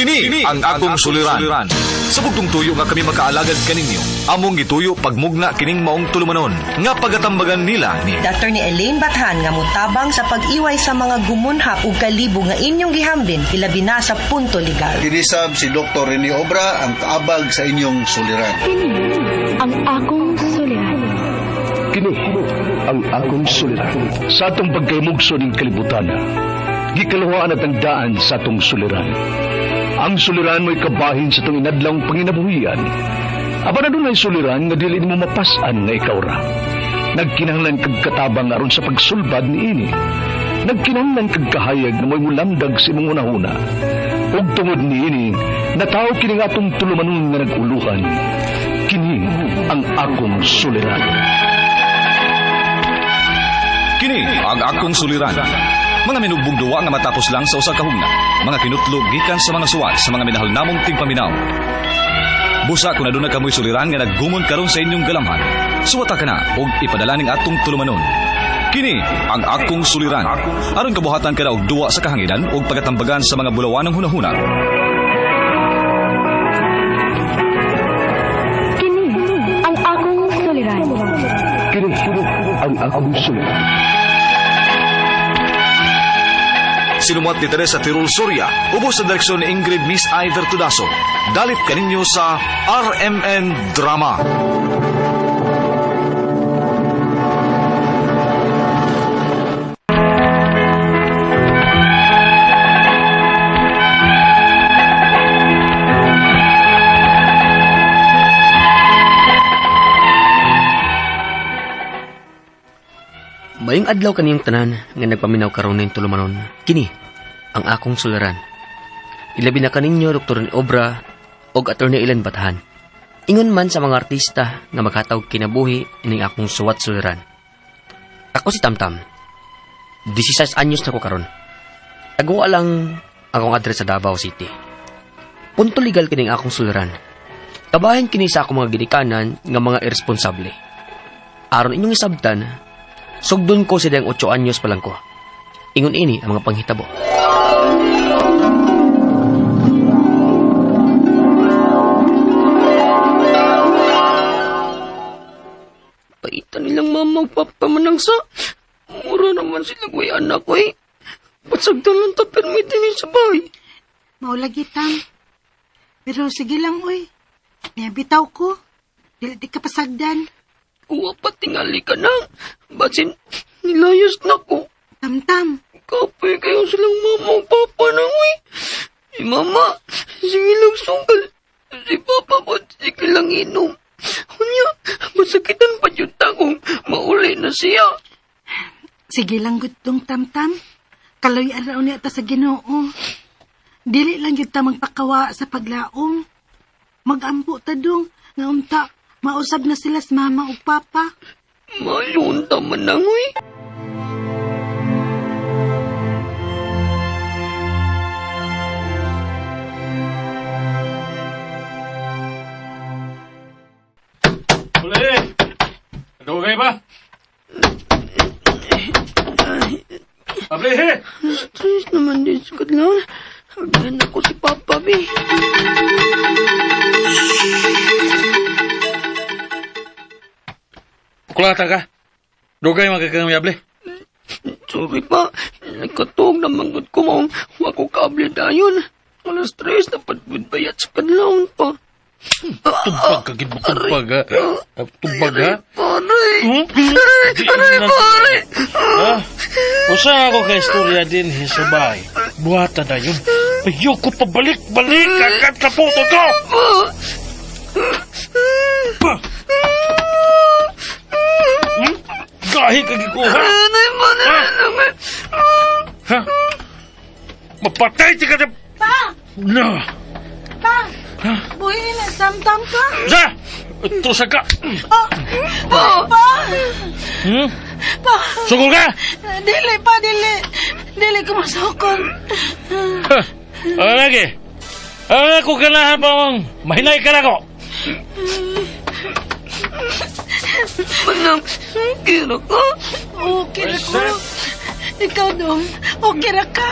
Kini ang akong suliran. Sa bugtong tuyo nga kami makaalagad kaninyo. Among gituyo pagmugna kining maong tulumanon nga pagatambagan nila ni Dr. ni Elaine Bathan nga mutabang sa pag-iway sa mga gumunhap ug kalibo nga inyong gihambin ilabi na sa punto legal. Kinisab si Dr. Rene Obra ang kaabag sa inyong suliran. ang akong suliran. Kini ang akong suliran. Sa atong pagkaymugso ng kalibutan, gikaluhaan at ang daan sa atong suliran. Ang suliran mo'y kabahin sa itong inadlang panginabuhian. Aba na doon ay suliran nga dili mo mapasan nga ikaw ra. Nagkinahanglan kag katabang aron sa pagsulbad ni ini. Nagkinahanglan kag kahayag na mo'y mulamdag sa imong unahuna. Ug tungod ni ini, nataw kini nga atong tulumanon nga naguluhan. Kini ang akong suliran. Kini ang akong suliran. Mga minugbong duwa nga matapos lang sa usa ka hugna. Mga kinutlog gikan sa mga suwat sa mga minahal namong tigpaminaw. Busa kung aduna kamoy suliran nga naggumon karon sa inyong galamhan. Suwata ka na og ipadala ning atong tulumanon. Kini ang akong suliran. Aron kabuhatan ka na og duwa sa kahanginan og pagatambagan sa mga bulawan ng hunahuna. Kini ang akong suliran. Kini ang akong suliran. Sinumuat ni Teresa Tirul Soria, ubos sa direksyon ni Ingrid Miss Iver Tudaso. Dalit kaninyo sa RMN Drama. Mayong adlaw kaniyong tanan nga nagpaminaw karon ning tulumanon. Kini ang akong suliran. Ilabi na kaninyo Dr. Obra og Attorney Ilan Batahan. Ingon man sa mga artista nga makatawag kinabuhi ining akong suwat suliran. Ako si Tamtam. 16 anyos na ko karon. Taguwa lang akong address sa Davao City. Punto legal kining akong suliran. Kabahin kini sa akong mga ginikanan nga mga irresponsable. Aron inyong isabtan, Sugdon ko silang 8 anyos pa lang ko. Ingon ini ang mga panghitabo. Paitan nilang mama magpapamanang sa. Mura naman sila ko anak ko eh. Patsagdan lang ta permiti ni sa bahay. Maulagi tam. Pero sige lang, uy. Niyabitaw ko. Dili di ka pasagdan. Uwa pa tingali ka na. Basin, nilayas na ko. Tam-tam. Kapoy kayo silang mama o papa na uy. Si mama, sige lang sugal. Si papa ko, sige lang inom. Kunya, masakitan pa yung takong mauli na siya. Sige lang gutong tam-tam. Kaloy araw niya ta sa ginoo. Dili lang yun ta magpakawa sa paglaong. Magampo ta dong. Nga unta, mausab na sila sa mama o papa. Mayroon taman na uy. Nagawagay ba? Pablihe! Stress naman din sa kadlaw. Hagdan ako si Papa, be. Kulata ka. Dugay magkakamiyable. Sorry pa, nagkatog na manggod ko maong wako kable dayon. Alas stress na padbud bayat sa kadlaw pa. Tumpag ka, gid mo tumpag ha. Ah, Tumpag ha? Pare! Hmm? Aray, pare! Ha? Usa ako ka istorya din sa bahay. Buhata na yun. Ayoko pabalik-balik agad sa puto ko! Pa! Hmm? Gahi ka gikuha! Aray, pare! Ha? Mapatay ti ka na... Pa! Na! Pa! Buhay na, tam-tam ka. Sa! Ito sa ka! Oh, pa! Pa! Hmm? Pa! Sugol ka! Dili pa, dili. Dili ko masukol. Ano lagi? Ano ako ganahan pa mong mahinay ka na ko? Manang, kira ka? Okay na ko. Ikaw dong, okay na ka.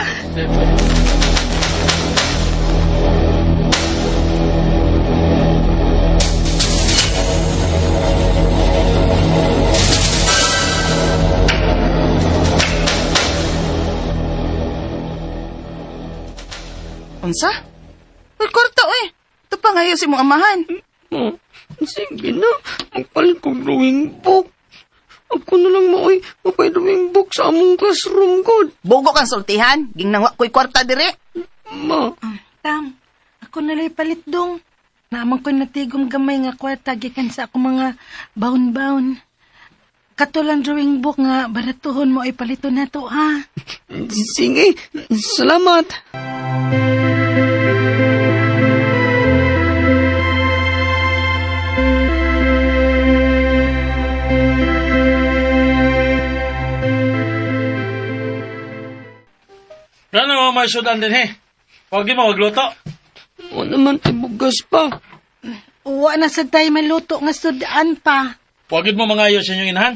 Unsa? Uy, kwarta, uy. Ito pa ngayon si mong amahan. Ma, sige na. Magpalit kong drawing book. Ako na lang maoy. Mapay drawing book sa among classroom god. Bugo kang sultihan. Gingnangwa ko'y kwarta dire. Ma, Tam, ako nalay palit dong. Naamang ko natigom gamay nga kwarta gikan sa ako mga baon-baon. Katulang drawing book nga baratuhon mo ay palito na to ha. sige. Salamat. Ano mo may sudan din he? Huwag mo magluto. O naman tibugas pa. Uwa na sa tayo maluto nga sudaan pa. Huwag mo mga ayos sa inyong inahan.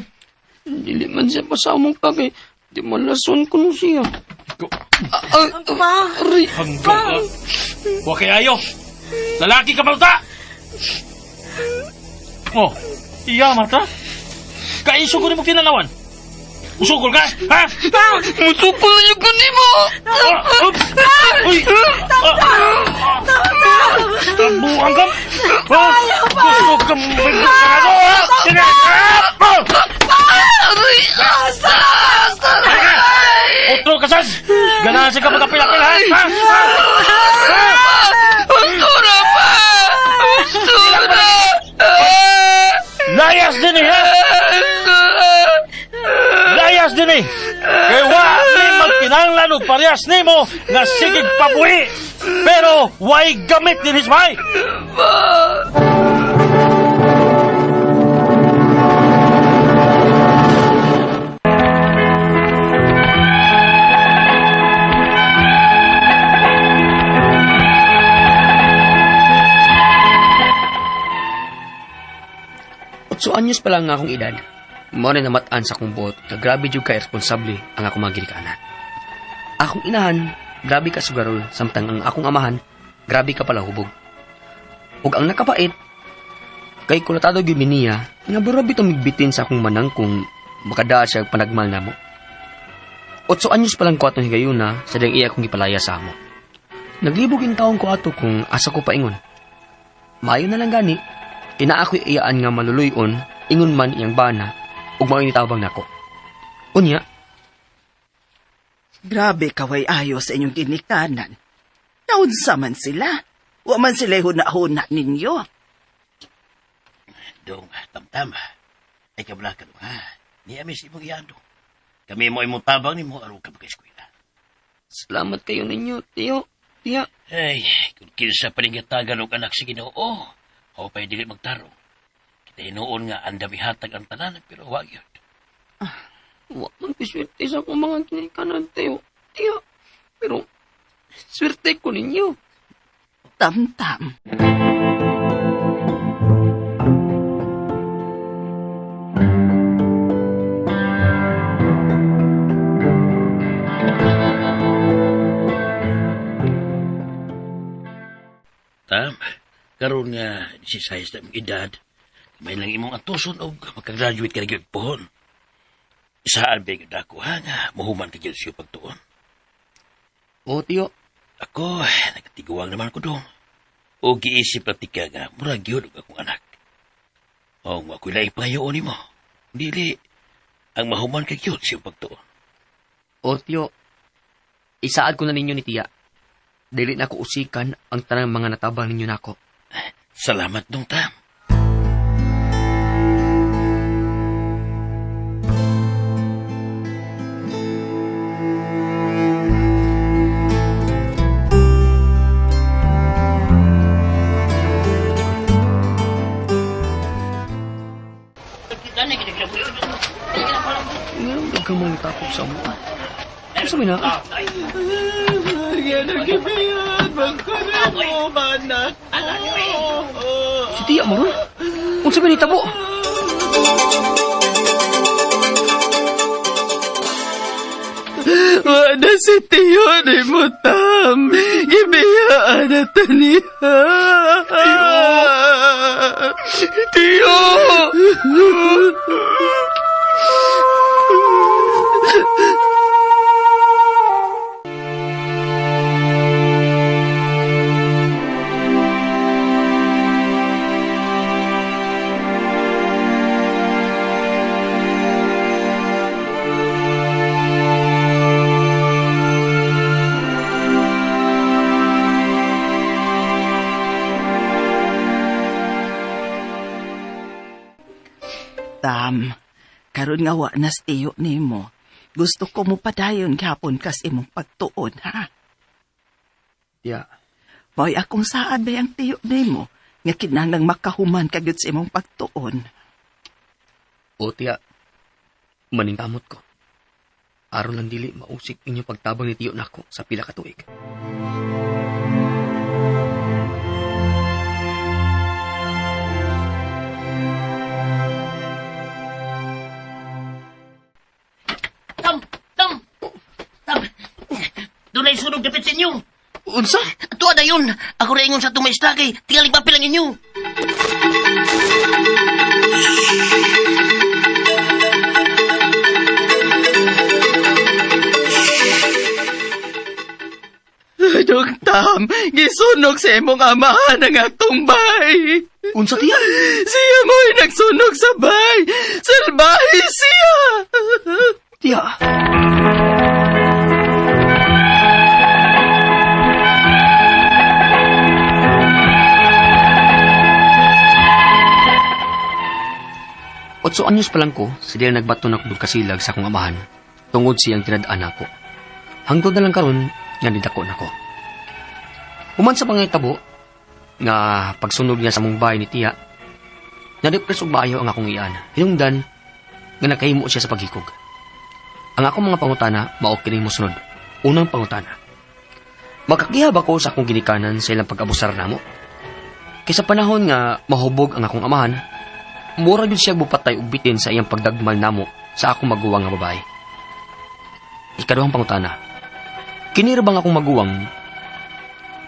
Dili man siya pasamong pa kay di malason ko no siya. Ko- Ay, pa. Aray. Hanggang. Huwag kay ayo. Lalaki ka malta! Oh, iya mata? Kaiso ko rin mo kinalawan. Usugol ka, ha? Musupol niyo ko ni mo. Ah, up! Uy! Tabuhan ka! Ha? Gusto ka mong bigyan ka na ako, ha? Sige! Aray. Asa. Asa. Otro ka, Sas! Ganahan siya ka magkapilapil, ha? Ha? Ha? Basura pa. Basura. Layas din eh, ha? Layas din eh! Kaya wa ni magkinanglan o parehas ni mo nga sigig pabuhi! Pero way gamit din hismay! Otso anyos pa lang nga akong edad. Mo na namataan sa akong buot na grabe jud ka responsable ang akong mga ginikanan. Akong inahan, grabe ka sugarol, samtang ang akong amahan, grabe ka pala hubog. Ug ang nakapait, kay kulatado gyud niya, nga barabi migbitin sa akong manang kung makadaan siya panagmal namo. Otso anyos pa lang ko atong higayuna sa dang iya kong gipalaya sa amo. Naglibog in taong ko ato kung asa ko paingon. Maayo na lang gani, Kina ako'y iyaan nga maluluyon, ingon man iyang bana, ug mao tabang nako. Unya, Grabe kaway ayo sa inyong ginikanan. Naunsa man sila. Wa man sila huna-huna ninyo. Dong, tamtam. Ay kabla ka dong, ha? Ni amis imong iyado. Kami mo imong tabang ni mo araw ka mag-eskwela. salamat kayo ninyo, tiyo, tiya. Ay, kung kinsa pa rin gatagan og anak si Ginoo, o pa'y dili magtarong. Kita inoon nga andam ihatag ang tanan, pero wag yun. Wa man piswerte sa akong mga kinikanan, tiyo, tiya. Pero, swerte ko ninyo. Tam-tam. Tam, karon nga si na imong edad, may lang imong atuson og makagraduate ka na gyud pohon. Saan ba gyud ako ha nga muhuman ka gyud siyo pagtuon? O, tiyo, Ako, nagtiguang naman ko dong. O giisip at tika nga, murag yun ang akong anak. O nga ako'y laing pangayoon ni mo. Dili, ang mahuman kay yun siyang pagtuon. o, tiyo. Isaad ko na ninyo ni tiya. Dili na ako usikan ang tanang mga natabang ninyo nako. Salamat dong, Tam. Si tiya mo ron? Kung sabi ni tabo? Wala si Tiyo ni mo, Tam. Gibiyaan na taniya. Tiyo! Tam, karon nga wa na tiyo nimo. Gusto ko mo padayon gapon kas imong pagtuon, ha? Tiya, Mo'y akong saan ba ang tiyo nimo nga kinahanglang makahuman kagyud sa imong pagtuon. o tiya, maningkamot ko. Aron lang dili mausik inyong pagtabang ni tiyo nako sa pila ka tuig. Doon ay sunog dapit sa inyo. Unsa? Tuwa na yun. Ako rin sa itong may isda kay tingaling papilang inyo. Dong Tam, gisunog sa imong amahan ang atong bay. Unsa tiya? Siya mo'y nagsunog sa bay. Salbahe siya. Tiya. Otso anyos pa lang ko, sila nagbato na kong kasilag sa akong amahan, tungod siyang tinadaan ako. Hangtod na lang karon nga nidako na ko. Human sa pangitabo, nga pagsunog niya sa mong bahay ni Tiya, nadipres og ang akong iyan. Hinungdan, nga nakahimo siya sa paghikog. Ang akong mga pangutana, mao kini mo sunod. Unang pangutana. Makakihab ako sa akong ginikanan sa ilang pag-abusar namo. Kaysa panahon nga mahubog ang akong amahan, mura yun siya bupatay og bitin sa iyang pagdagmal namo sa akong maguwang nga babae. Ikaduhang pangutana. Kini ra bang akong maguwang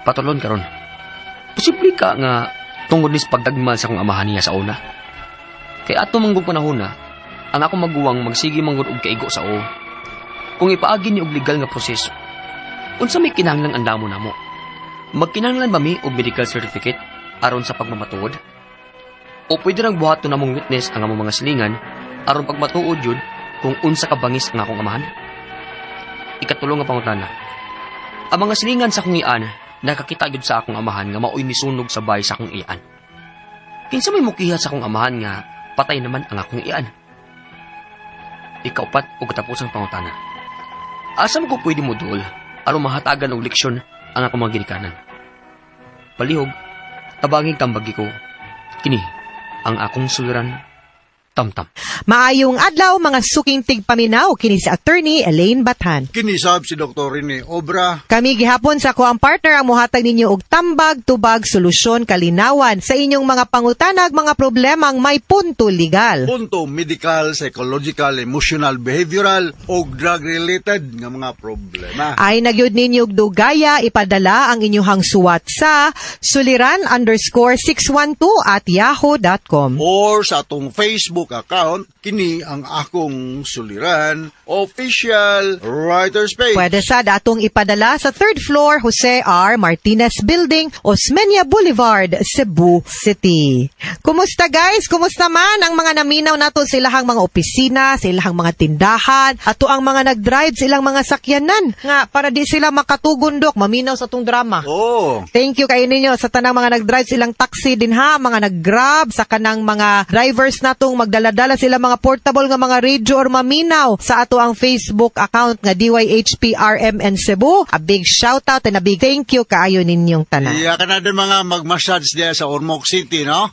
patulon karon? Posible ka nga tungod ni sa pagdagmal sa akong amahan niya sa una. Kay ato manggong panahon na, ang akong maguwang magsigi manggod og kaigo sa o. Kung ipaagi ni og legal nga proseso, unsa may kinahanglan ang namo? Magkinahanglan ba mi og medical certificate aron sa pagmamatuod? O pwede nang buhaton namong witness ang among mga silingan aron pagmatuod jud kung unsa ka bangis ang akong amahan? Ikatulong nga pangutana. Ang mga silingan sa akong ian nakakita jud sa akong amahan nga maoy misunog sa bahay sa akong ian. Kinsa may mukiha sa akong amahan nga patay naman ang akong ian. Ikaupat o katapusang pangutana. Asa mo ko pwede mo duol aron mahatagan og leksyon ang akong mga ginikanan. Palihog, tabangin kambagi ko. Kini, ang akong suliran, tamtam. Maayong adlaw mga suking tigpaminaw kini si attorney Elaine Bathan. Kinisab si Dr. Rene Obra. Kami gihapon sa kuang partner ang muhatag ninyo og tambag, tubag, solusyon, kalinawan sa inyong mga pangutanag, mga problemang may punto legal. Punto medical, psychological, emotional, behavioral o drug-related nga mga problema. Ay nagyud ninyo og dugaya ipadala ang inyong suwat sa suliran underscore 612 at yahoo.com. Or sa atong Facebook account, kini ang akong suliran, official writer's page. Pwede sa datong ipadala sa third floor Jose R. Martinez Building, Osmeña Boulevard, Cebu City. Kumusta guys? Kumusta man ang mga naminaw nato sa ilahang mga opisina, sa ilahang mga tindahan, ato ang mga nag-drive sa ilang mga sakyanan nga para di sila makatugundok, maminaw sa tong drama. Oh, Thank you kayo ninyo sa tanang mga nag-drive silang taxi din ha, mga nag-grab, sa kanang mga drivers natong magdaladala sila mga portable nga mga radio or maminaw sa ato ang Facebook account nga DYHPRMN Cebu. A big shout out and a big thank you kaayo ninyong tanan. iya ka na din mga mag-massage diya sa Ormoc City, no?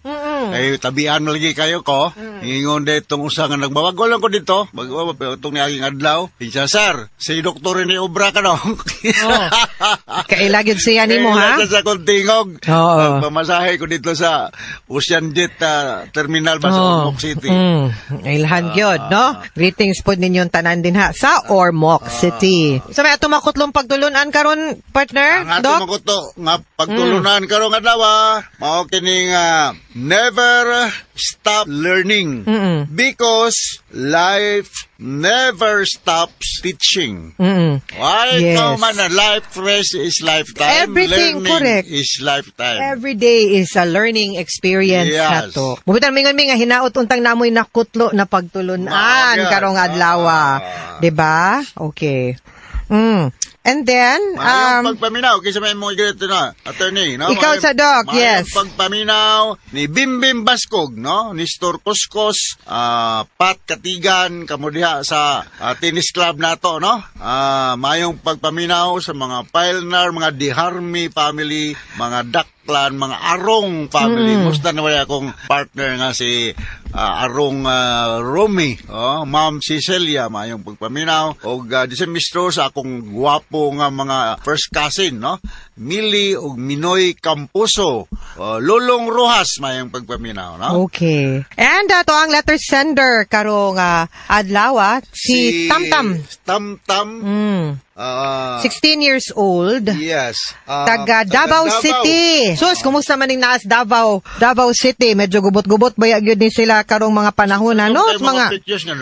Kayo, tabian mo lagi kayo ko. Ingon din itong usa nga nagbabago lang ko dito. Bago pa itong niaging adlaw. Pinsa, sir, si Doktor ni Obra ka no? Kailagid siya nimo ha? Kaya sa kontingog. Oo. Pamasahe ko dito sa Ocean Jet ah, Terminal ba sa Ormoc City. Mm, ilhan gyud, no? Greetings po ninyong tanan din ha sa Ormoc City. Sa may ato makutlong pagtulunan karon partner, Ang ato Doc? makuto nga pagtulunan karong adlaw ah, mao kini nga never stop learning Mm-mm. because life never stops teaching. Mm. Why Yes. no man a life rest is lifetime. Everything learning correct. is lifetime. Every day is a learning experience Yes. na to. Mubitan mingon mi nga hinaot untang namoy nakutlo na pagtulunan karong adlaw. Ah. 'Di ba? Okay. Mm. And then, Mayong um, pagpaminaw, kaysa may mga ganito na, attorney, no? Ikaw sa mayong yes. pagpaminaw ni Bimbim Baskog, no? Ni Stor Kuskos, ah, Pat Katigan, kamudiha sa ah, tennis club nato, no? Ah, mayong pagpaminaw sa mga Pilnar, mga Diharmi family, mga Daklan, mga Arong family. Musta na wala akong partner nga si ah, Arong ah, Romy, oh, Ma'am Cecilia, mayong pagpaminaw. O uh, disemistro sa akong gwapo nga mga first cousin, no? Mili o Minoy Campuso, oh, Lulong Rojas, mayong pagpaminaw, no? okay. And uh, to ang letter sender karong uh, adlaw ah, si, Tamtam. Tamtam, Mm. Ah, 16 years old. yes. ah, Taga Davao City. Sus, kumusta man ning naas Davao? Davao City, medyo gubot-gubot ba gyud ni sila karong mga panahon ano? Mga ng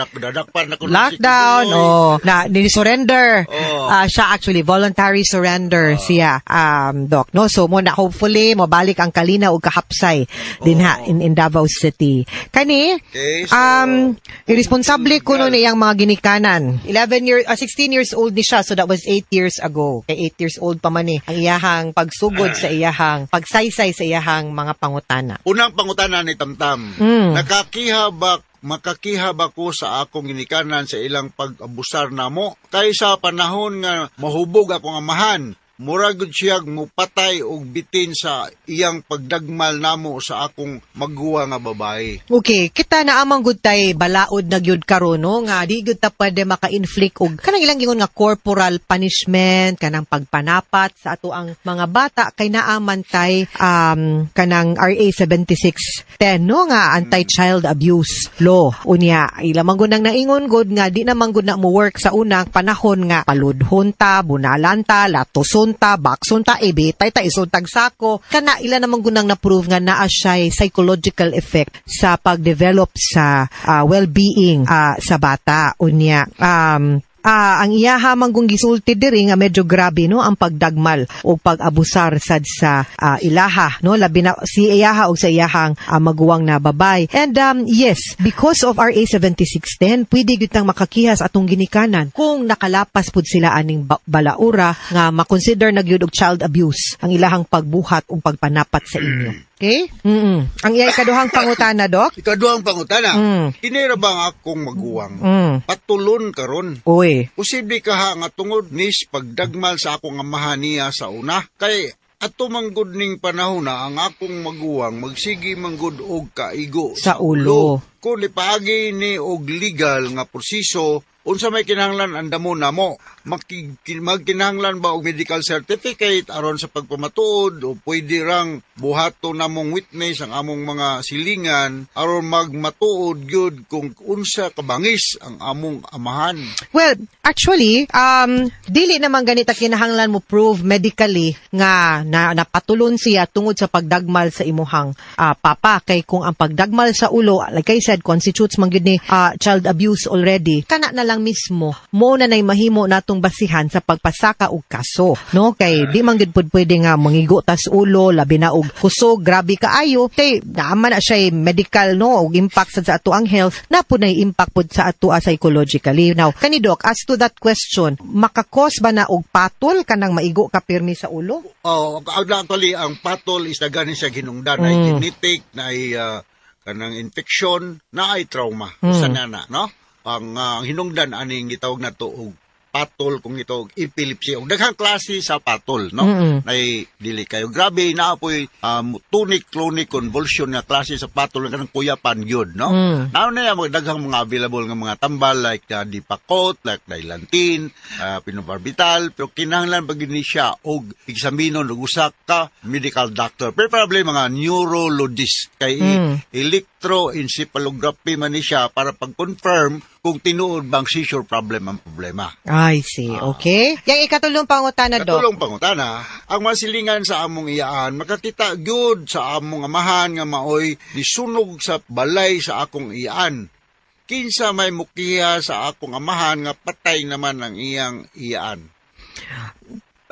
lockdown oh. Na ni surrender Oh. Ah, siya actually voluntary surrender siya. Um doc no? So mo na hopefully mabalik ang kalina ug kahapsay din ha in, in Davao City. Kani Okay, so- um irresponsible kuno niyang mga ginikanan. 11 years 16 years old ni siya so that was 8 years ago. Kay 8 years old pa man ni ang iyahang pagsugod sa iyahang pagsaysay sa iyahang mga pangutana. Unang pangutana ni Tamtam, Mm. nakakiha ba makakiha ba ko sa akong ginikanan sa ilang pag-abusar namo kay sa panahon nga mahubog akong amahan murag gud siya mupatay og bitin sa iyang pagdagmal namo sa akong magguwa nga babae. Okay, kita na amang gud tay balaod na gyud karon no? Nga di gyud ta pwede maka-inflict og kanang ilang gingon nga corporal punishment kanang pagpanapat sa ato ang mga bata kay naaman tay um kanang RA 7610 no? Nga anti-child abuse law. Unya ila man gud nang naingon gud nga di naman gud na mo work sa unang panahon nga paludhon ta bunalan ta latuson ta bakson ta ibitay ta isuntag sako kana ila naman gud nang na-prove nga naa siya psychological effect sa pagdevelop sa ah, well-being ah, sa bata. Unya um Ah, ang iyaha man kung gisulti diri nga medyo grabe no ang pagdagmal o pag-abusar sad sa ah, ilaha no labi na si iyaha o sa iyahang ah, maguwang na babay. And um, yes because of RA 7610 pwede gyud tang makakihas atong ginikanan kung nakalapas pud sila aning ba- balaura nga makonsider na gyud og child abuse ang ilahang pagbuhat o pagpanapat sa inyo okay? Mm ang iyay kaduhang pangutana dok? Ikaduhang pangutana. Mm. kinira ba nga akong maguwang? Mm. Patulon karon oy Posible ka ha nga tungod nis pagdagmal sa akong amahan niya sa una. Kay ato manggod ning panahon na ang akong maguwang magsigi manggod og kaigo. Sa ulo. Kung lipaagi ni og legal nga proseso unsa may kinahanglan andamo namo magkinahanglan ba og medical certificate aron sa pagpamatuod? O pwede rang buhato namong witness ang among mga silingan aron magmatuod gyud kung unsa kabangis ang among amahan? Well, actually, um, dili naman ganita kinahanglan mo prove medically nga na napatulon siya tungod sa pagdagmal sa imuhang ah, papa. Kay kung ang pagdagmal sa ulo, like I said, constitutes man gyud ni ah, child abuse already, kana na lang mismo, mo na nay mahimo natong basihan sa pagpasaka og kaso. No? Kay di man pud pwede nga mangigo tas ulo, labi na og kusog, grabe kaayo. Kay naaman na siya medical no og impact sa ato ang health, na po nay impact pud sa ato ah, psychologically. Now, kani Doc, as to that question, makakos ba na og patol kanang maigo ka pirmi sa ulo? Oh, actually ang patol is dagani siya ginungdan na Mm. genetic na ay ah, kanang infection na ay trauma. Mm. Usa na na, no? Ang ang hinungdan aning gitawag na to og patol kung ito og epilepsy og daghang klase sa patol no Mm-mm. nay dili kayo grabe na apoy um, tonic clonic convulsion nga klase sa patol nga kanang kuyapan gyud no Mm. Now na yung daghang mga available nga mga tambal like uh, Dipakot, like Dailantin, uh, Pinobarbital, pero kinahanglan pag ni siya og examinon og usa ka medical doctor. Preferably mga neurologist kay Mm. Electroencephalography man ni siya para pag-confirm kung tinuod bang seizure problem ang problema. I see. Okay. Yang ikatulong pangutana, Doc. Katulong pangutana, ang masilingan sa among iyaan, makakita gyud sa among amahan nga maoy nisunog sa balay sa akong iyaan. Kinsa may mukiha sa akong amahan nga patay naman ang iyang iyaan.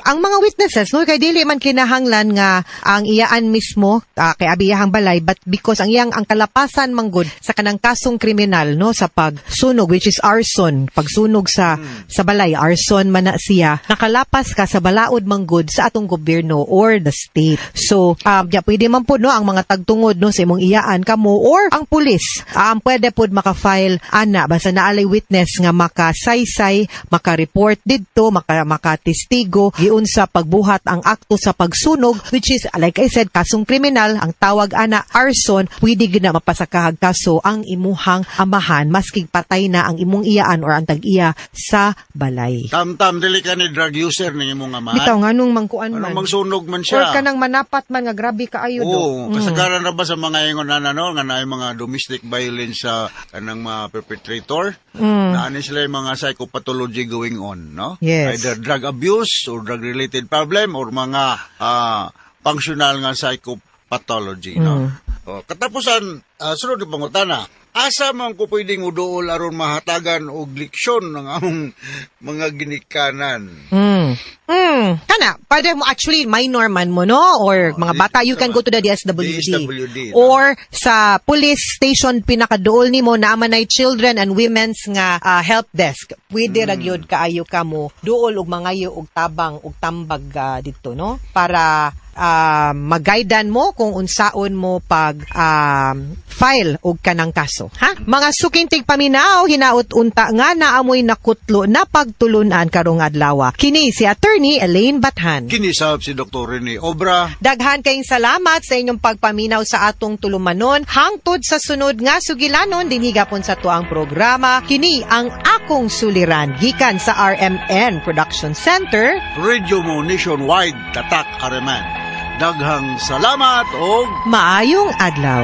Ang mga witnesses no kay dili man kinahanglan nga ang iyaan mismo ah, kay abiyahang balay but because ang iyang ang kalapasan manggod sa kanang kasong kriminal no sa pagsunog which is arson pagsunog sa sa balay arson man na siya nakalapas ka sa balaod manggod sa atong gobyerno or the state. So um ya pwede man po no ang mga tagtungod no sa imong iyaan kamo or ang pulis um pwede pod maka-file ana basta naalay witness nga makasaysay maka-report didto maka makatestigo giun sa pagbuhat ang akto sa pagsunog which is like I said kasong kriminal ang tawag ana arson pwede na mapasakahag kaso ang imuhang amahan maski patay na ang imong iyaan or ang tag-iya sa balay Tam-tam, dili ka ni drug user ni imong amahan. bitaw nganong mangkuan man Anong magsunog man or siya? kanang manapat man nga grabe kaayo do Oo, kasagaran na ba sa mga ingon na no, nga na mga domestic violence sa kanang mga perpetrator? Na ano sila yung mga psychopathology going on, no? Yes. Either drug abuse or drug-related problem or mga ah, functional nga psychopathology, no? O, katapusan, uh, sunod yung pangutana, asa man ko pwedeng udool aron mahatagan og leksyon ng among mga ginikanan? Mm. Mm. Kana, pwede mo actually minor man mo, no? Or mga bata, you can go to the DSWD. DSWD, no? Or sa police station pinakaduol ni mo na manay children and women's nga ah, help desk. Pwede ra gyud kaayo ka mo duol og mangayo og tabang og tambag ah, dito, no? Para ah, mag-guidean mo kung unsaon mo pag ah, file og kanang kaso. Ha? Mga sukintig paminaw, hinaut unta nga naamoy nakutlo na pagtulunan karong adlaw. Kini si Attorney Elaine Bathan. Kinisab si Dr. Rene Obra, Daghan kayong salamat sa inyong pagpaminaw sa atong tulumanon. Hangtod sa sunod nga sugilanon, dinhigapon sa tuang programa. Kini ang akong suliran gikan sa RMN Production Center. Radio mo nationwide, tatak areman. Daghang salamat og Maayong adlaw.